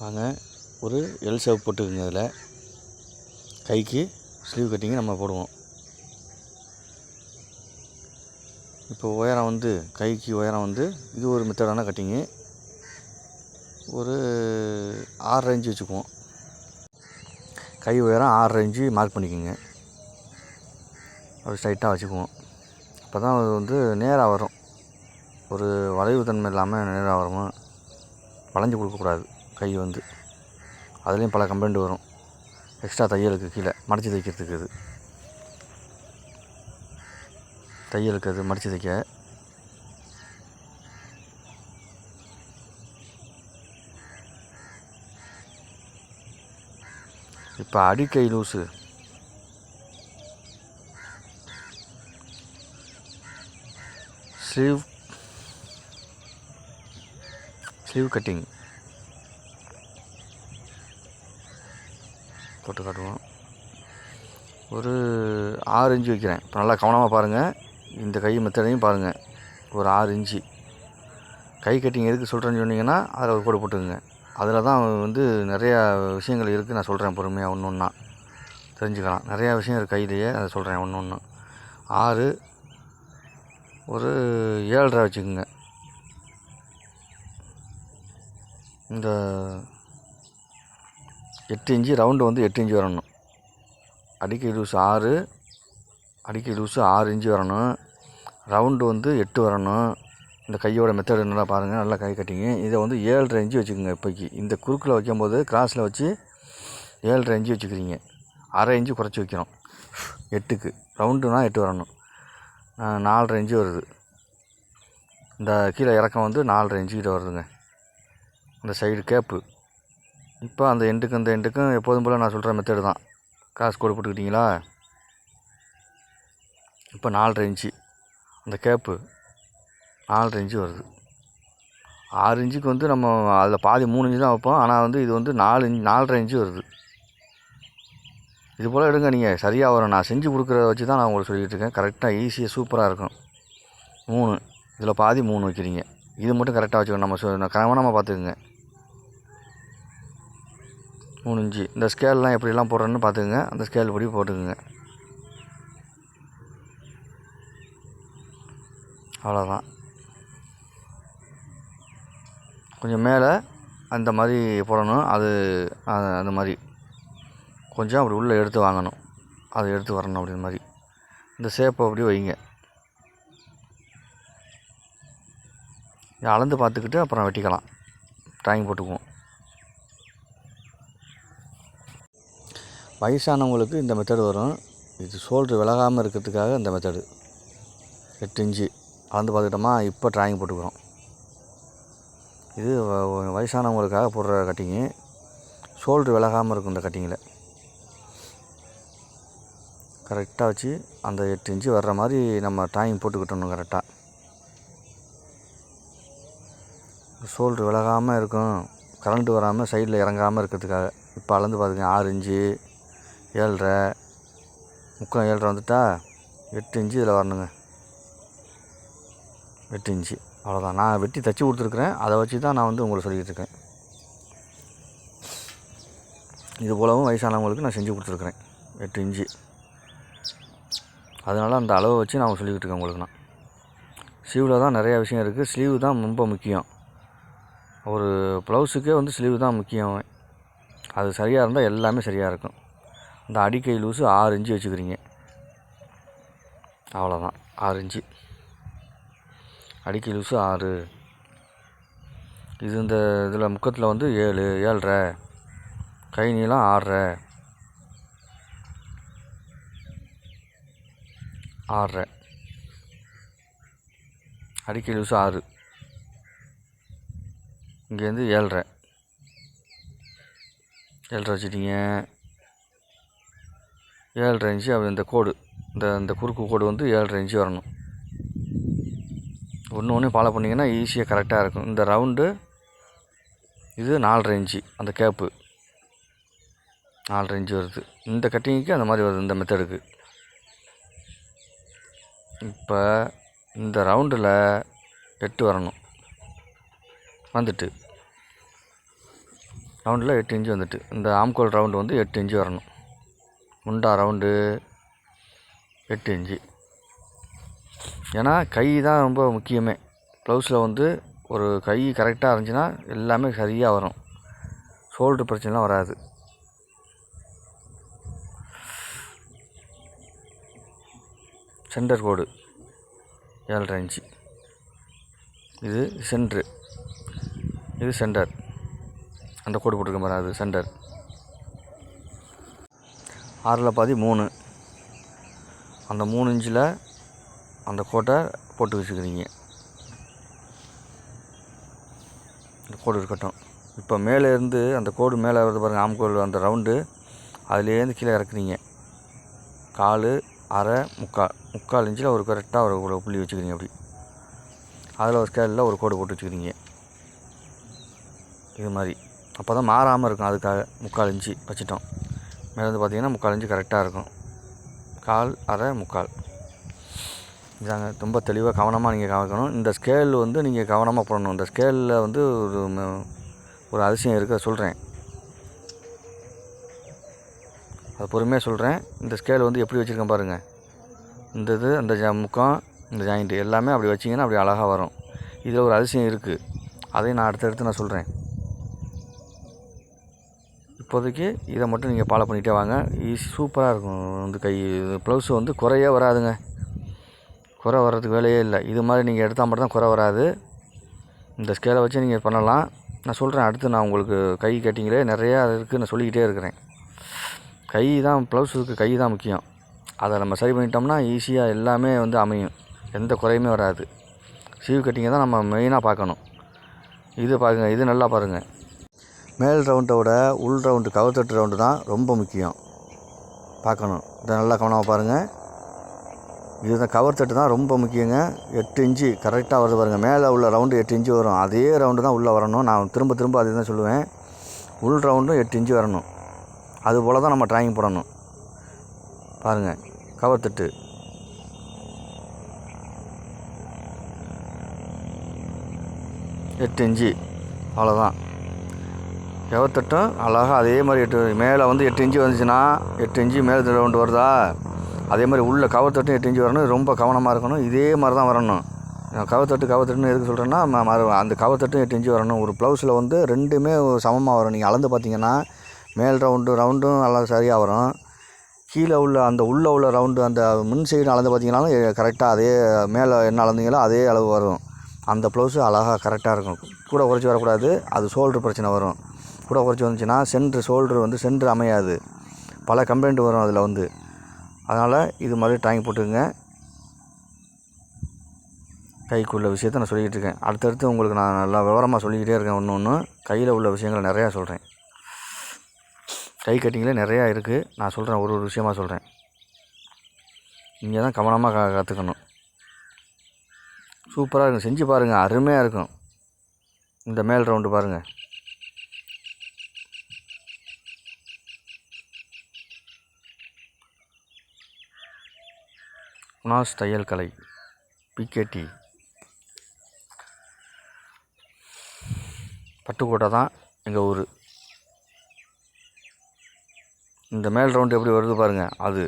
வாங்க. ஒரு L shape போட்டுக்குங்க அதில் கைக்கு ஸ்லீவ் கட்டிங்கு நம்ம போடுவோம். இப்போ உயரம் வந்து கைக்கு உயரம் வந்து இது ஒரு மெத்தடான கட்டிங்கு ஒரு ஆறு இன்ச்சு வச்சுக்குவோம். கை உயரம் ஆறு இன்ச்சு மார்க் பண்ணிக்கோங்க. அப்படி ஸ்ட்ரைட்டாக வச்சுக்குவோம். அப்போ தான் அது வந்து நேராக வரும். ஒரு வளைவு தன்மை இல்லாமல் நேராக வரும்? வளைஞ்சு கொடுக்கக்கூடாது. கை வந்து. அதுலேயும் பல கம்ப்ளைண்ட் வரும். எக்ஸ்ட்ரா தையலுக்கு கீழே மடித்து தைக்கிறதுக்கு அது தையலுக்கு அது மடித்து தைக்க. இப்போ அடிக்கை லூஸு ஸ்லீவ். Sleeve cutting. போட்டு காட்டுவோம். ஒரு ஆறு இன்ச்சு வைக்கிறேன். இப்போ நல்லா கவனமாக பாருங்கள் இந்த கை மெத்தடையும் பாருங்கள் ஒரு ஆறு இன்ச்சு கை கட்டிங் எதுக்கு சொல்கிறேன்னு சொன்னீங்கன்னா அதில் ஒரு கோடு போட்டுக்குங்க. அதில் தான் வந்து நிறையா விஷயங்கள் இருக்குது நான் சொல்கிறேன் பொறுமையாக ஒன்று ஒன்றா தெரிஞ்சுக்கலாம். நிறையா விஷயம் இருக்குது கையிலேயே. அதை சொல்கிறேன் ஒன்று ஒன்று ஆறு. ஒரு ஏழரை வச்சுக்கோங்க. இந்த எட்டு இன்ச்சு ரவுண்டு வந்து எட்டு இன்ச்சு வரணும். அடிக்கை லூஸ் ஆறு அடிக்கை லூஸு ஆறு இன்ச்சு வரணும். ரவுண்டு வந்து எட்டு வரணும். இந்த கையோட மெத்தடு நல்லா பாருங்கள் நல்லா கை கட்டிங்க. இதை வந்து ஏழரை இன்ச்சு வச்சுக்கோங்க இப்போக்கி இந்த குறுக்கில் வைக்கும்போது கிராஸில் வச்சு ஏழரை இன்ச்சு வச்சுக்கிறீங்க. அரை இன்ச்சு குறைச்சி வைக்கிறோம் எட்டுக்கு. ரவுண்டுனா எட்டு வரணும். நாலரை இன்ச்சு வருது. இந்த கீழே இறக்கம் வந்து நாலரை இன்ச்சு கிட்ட வருதுங்க. இந்த சைடு கேப்பு இப்போ அந்த எண்டுக்கு அந்த எண்டுக்கும் எப்போதும் போல் நான் சொல்கிற மெத்தடு தான். காசு கோடு போட்டுக்கிட்டீங்களா இப்போ நாலரை இன்ச்சு. அந்த கேப்பு நாலரை இன்ச்சு வருது. ஆறு இன்ச்சுக்கு வந்து நம்ம அதில் பாதி மூணு இன்ச்சு தான் வைப்போம். ஆனால் வந்து இது வந்து நாலு இன்ச் நாலரை இன்ச்சு வருது. இது போல் எடுங்க நீங்கள் சரியாக வரும். நான் செஞ்சு கொடுக்குறத வச்சு தான் நான் உங்களுக்கு சொல்லிகிட்டு இருக்கேன். கரெக்டாக ஈஸியாக சூப்பராக இருக்கும். மூணு. இதில் பாதி மூணு வைக்கிறீங்க. இது மட்டும் கரெக்டாக வச்சுக்கணும். நம்ம சொ- கவனமாக பார்த்துக்குங்க. மூணு இன்ச்சு இந்த ஸ்கேல்லாம் எப்படிலாம் போடுறேன்னு பார்த்துக்குங்க. அந்த ஸ்கேல் படி போட்டுக்குங்க. அவ்வளோதான். கொஞ்சம் மேலே அந்த மாதிரி போடணும். அது அந்த மாதிரி. கொஞ்சம் அப்படி உள்ளே எடுத்து வாங்கணும். அதை எடுத்து வரணும் அப்படின் மாதிரி. இந்த ஷேப்பை அப்படி வைங்க. அளந்து பார்த்துக்கிட்டு அப்புறம் வெட்டிக்கலாம். ட்ராயிங் போட்டுக்குவோம். வயசானவங்களுக்கு இந்த மெத்தடு வரும். இது ஷோல்ட்ரு விலகாமல் இருக்கிறதுக்காக இந்த மெத்தடு எட்டு இன்ச்சு. அளந்து பார்த்துக்கிட்டோமா இப்போ ட்ராயிங் போட்டுக்கிறோம். இது வ- வயசானவங்களுக்காக போடுற கட்டிங்கு ஷோல்ட்ரு விலகாமல் இருக்கும் இந்த கட்டிங்கில் கரெக்டாக வச்சு அந்த எட்டு இன்ச்சு வர்ற மாதிரி நம்ம ட்ராயிங் போட்டுக்கிட்டணும் கரெக்டாக ஷோல்ட்ரு விலகாமல் இருக்கும். கரண்ட்டு வராமல் சைடில் இறங்காமல் இருக்கிறதுக்காக. இப்போ அளந்து பார்த்துங்க ஆறு இன்ச்சு. ஏழ்ரை. முக்கால் ஏழ்ரை வந்துட்டா எட்டு இன்ச்சு இதில் வரணுங்க. எட்டு இன்ச்சு அவ்வளோதான். நான் வெட்டி தச்சு கொடுத்துருக்குறேன். அதை வச்சு தான் நான் வந்து உங்களுக்கு சொல்லிக்கிட்டு இருக்கேன். இது போலவும் வயசானவங்களுக்கு நான் செஞ்சு கொடுத்துருக்குறேன். எட்டு இன்ச்சு. அதனால் அந்த அளவை வச்சு நான் சொல்லிக்கிட்டு இருக்கேன் உங்களுக்கு நான். ஸ்லீவில் தான் நிறையா விஷயம் இருக்குது ஸ்லீவ் தான் ரொம்ப முக்கியம். ஒரு ப்ளவுஸுக்கே வந்து ஸ்லீவ் தான் முக்கியம். அது சரியாக இருந்தால் எல்லாமே சரியாக இருக்கும். இந்த அடிக்கை லூஸு ஆறு இன்ச்சு வச்சுக்கிறீங்க. அவ்வளோதான் ஆறு இன்ச்சு. அடிக்கை லூஸு ஆறு. இது இந்த இதில் முக்கத்தில் வந்து ஏழு ஏழரை. கை நீளம் ஆறரை. ஆறரை. அடிக்கை லூஸு ஆறு. இங்கேருந்து ஏழரை. ஏழரை வச்சுட்டீங்க. ஏழரை இன்ச்சு அப்படி இந்த கோடு இந்த இந்த குறுக்கு கோடு வந்து ஏழரை இன்ச்சு வரணும். ஒன்று ஒன்று ஃபாலோ பண்ணிங்கன்னா ஈஸியாக கரெக்டாக இருக்கும். இந்த ரவுண்டு இது நாலரை இன்ச்சு அந்த கேப்பு நாலரை இன்ச்சு வருது. இந்த கட்டிங்க்கு அந்த மாதிரி வருது இந்த மெத்தடுக்கு இப்போ இந்த ரவுண்டில் எட்டு வரணும். வந்துட்டு. ரவுண்டில் எட்டு இன்ச்சு வந்துட்டு. இந்த ஆம்கோல் ரவுண்டு வந்து எட்டு இன்ச்சு வரணும். முண்டா ரவுண்டு எட்டு இன்ச்சு. ஏன்னா கை தான் ரொம்ப முக்கியமே. ப்ளவுஸில் வந்து ஒரு கை கரெக்டாக இருந்துச்சுன்னா எல்லாமே சரியாக வரும். ஷோல்டர் பிரச்சனைலாம் வராது. சென்டர் கோடு ஏழரை இன்ச்சு. இது சென்ட்ரு இது சென்டர் அந்த கோடு போட்டிருக்க மாதிரி அது சென்டர் ஆறில் பாதி மூணு. அந்த மூணு இன்ச்சில் அந்த கோட்டை போட்டு வச்சுக்கிறீங்க. இந்த கோடு இருக்கட்டும். இப்போ மேலே இருந்து அந்த கோடு மேலே வருது பாருங்கள் ஆம்கோல் அந்த ரவுண்டு அதுலேருந்து கீழே இறக்குறீங்க. கால் அரை முக்கால். முக்கால் இன்ச்சில் ஒரு கரெக்டாக ஒரு ஒரு புள்ளி வச்சுக்கிறீங்க அப்படி. அதில் ஒரு ஸ்கேலில் ஒரு கோடு போட்டு வச்சுக்கிறீங்க. இது மாதிரி. அப்போ தான் மாறாமல் இருக்கும் அதுக்காக முக்கால் இன்ச்சு வச்சுட்டோம். மேலே வந்து பார்த்தீங்கன்னா முக்கால் இன்ச்சு கரெக்டாக இருக்கும். கால் அரை முக்கால். இதாங்க. ரொம்ப தெளிவாக கவனமாக நீங்கள் கவனிக்கணும். இந்த ஸ்கேல் வந்து நீங்கள் கவனமாக போடணும். இந்த ஸ்கேலில் வந்து ஒரு ஒரு அதிசயம் இருக்க. சொல்கிறேன் அது பொறுமையாக சொல்கிறேன் இந்த ஸ்கேல் வந்து எப்படி வச்சுருக்கேன் பாருங்கள் இந்த இது அந்த ஜ முக்கம் இந்த ஜாயிண்ட்டு எல்லாமே அப்படி வச்சிங்கன்னா அப்படி அழகாக வரும். இதில் ஒரு அதிசயம் இருக்குது அதையும் நான் அடுத்தடுத்து நான் சொல்கிறேன் இப்போதைக்கு இதை மட்டும் நீங்கள் ஃபாலோ பண்ணிகிட்டே வாங்க. ஈஸி சூப்பராக இருக்கும் வந்து கை. ப்ளவுஸு வந்து குறையே வராதுங்க. குறை வர்றதுக்கு வேலையே இல்லை. இது மாதிரி நீங்கள் எடுத்தால் மட்டும் தான் குறை வராது. இந்த ஸ்கேலை வச்சு நீங்கள் பண்ணலாம். நான் சொல்கிறேன் அடுத்து நான் உங்களுக்கு கை கட்டிங்களே நிறையா இருக்குது. நான் சொல்லிக்கிட்டே இருக்கிறேன். கை தான் ப்ளவுஸுக்கு கை தான் முக்கியம். அதை நம்ம சரி பண்ணிட்டோம்னா ஈஸியாக எல்லாமே வந்து அமையும். எந்த குறையுமே வராது. சீவ் கட்டிங்கை தான் நம்ம மெயினாக பார்க்கணும். இது பாருங்கள் இது நல்லா பாருங்கள் மேல் ரவுண்டை விட உள் ரவுண்டு கவர்த்தட்டு ரவுண்டு தான் ரொம்ப முக்கியம். பார்க்கணும். இதை நல்லா கவனமாக பாருங்கள் இதுதான் கவர் தட்டு தான் ரொம்ப முக்கியங்க. எட்டு இன்ச்சு கரெக்டாக வருது பாருங்கள் மேலே உள்ள ரவுண்டு எட்டு இன்ச்சு வரும். அதே ரவுண்டு தான் உள்ளே வரணும். நான் திரும்ப திரும்ப அதே தான் சொல்லுவேன். உள் ரவுண்டும் எட்டு இன்ச்சு வரணும். அது போல் தான் நம்ம ட்ராயிங் போடணும். பாருங்கள் கவர் தட்டு. எட்டு இன்ச்சு. அவ்வளோதான் எவத்தட்டும் அழகாக அதே மாதிரி எட்டு மேலே வந்து எட்டு இன்ச்சு வந்துச்சுன்னா எட்டு இன்ச்சு மேலே ரவுண்டு வருதா? அதே மாதிரி உள்ள கவர் தட்டும் எட்டு இன்ச்சு வரணும். ரொம்ப கவனமாக இருக்கணும். இதே மாதிரி தான் வரணும் கவர் தட்டு கவர் தட்டுன்னு எதுக்கு சொல்கிறேன்னா மறு- அந்த கவர் தட்டும் எட்டு இன்ச்சு வரணும். ஒரு ப்ளவுஸில் வந்து ரெண்டுமே சமமாக வரும். நீங்கள் அளந்து பார்த்தீங்கன்னா மேல் ரவுண்டு ரவுண்டும் நல்லா சரியாக வரும். கீழே உள்ள அந்த உள்ளே உள்ள ரவுண்டு அந்த முன் சைடு அளந்து பார்த்தீங்கன்னாலும் கரெக்டாக அதே மேலே என்ன அளந்தீங்களோ அதே அளவு வரும். அந்த ப்ளவுஸு அழகாக கரெக்டாக இருக்கும். கூட குறைச்சி வரக்கூடாது. அது ஷோல்டர் பிரச்சனை வரும். கூட குறைச்சி வந்துச்சுன்னா சென்ட்ரு ஷோல்டர் வந்து சென்ட்ரு அமையாது. பல கம்ப்ளைண்ட் வரும் அதில் வந்து. அதனால் இது மாதிரி ட்ராயிங் போட்டுக்கங்க. கைக்குள்ள விஷயத்த நான் சொல்லிக்கிட்டு இருக்கேன். அடுத்தடுத்து உங்களுக்கு நான் நல்லா விவரமாக சொல்லிக்கிட்டே இருக்கேன். ஒன்று ஒன்று கையில் உள்ள விஷயங்களை நிறையா சொல்கிறேன் கை கட்டிங்கில் நிறையா இருக்குது நான் சொல்கிறேன் ஒரு ஒரு விஷயமா சொல்கிறேன் நீங்கள் தான் கவனமாக க கற்றுக்கணும் சூப்பராக இருக்கும். செஞ்சு பாருங்கள் அருமையாக இருக்கும். இந்த மேல் ரவுண்டு பாருங்கள் குணாஸ் தையல் கலை பிகேடி பட்டுக்கோட்டை தான் எங்கள் ஊர். இந்த மேல் ரவுண்டு எப்படி வருது பாருங்கள் அது.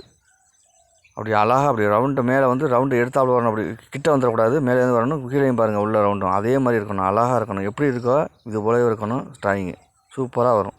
அப்படி அழகாக அப்படி ரவுண்டு மேலே வந்து ரவுண்டு எடுத்தாப்புல வரணும் அப்படி கிட்டே வந்துடக்கூடாது மேலேருந்து வரணும் கீழேயும் பாருங்கள் உள்ள ரவுண்டும் அதே மாதிரி இருக்கணும் அழகாக இருக்கணும். எப்படி இருக்கோ இது போலவே இருக்கணும் ட்ராயிங்கு சூப்பராக வரும்.